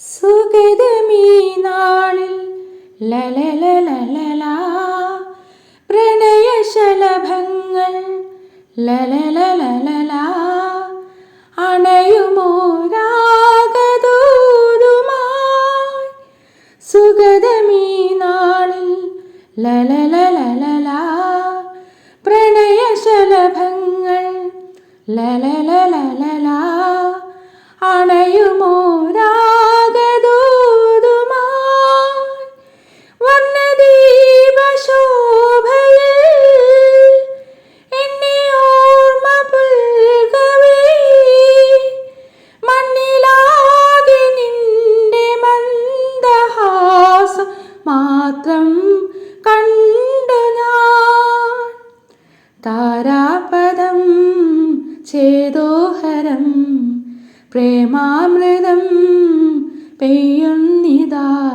സുഗതമീ നാളിൽ ലലലലല പ്രണയശലഭങ്ങൾ ലലലലല അണയുമോ രാഗദൂതുമായി സുഗതമീ നാളിൽ ലലലലല പ്രണയശലഭങ്ങൾ ലലലലല അണയുമോ രാ മാത്രം കണ്ടു ഞാൻ. താരാപദം ചേതോഹരം പ്രേമാമൃതം പെയ്യുന്നിതാ.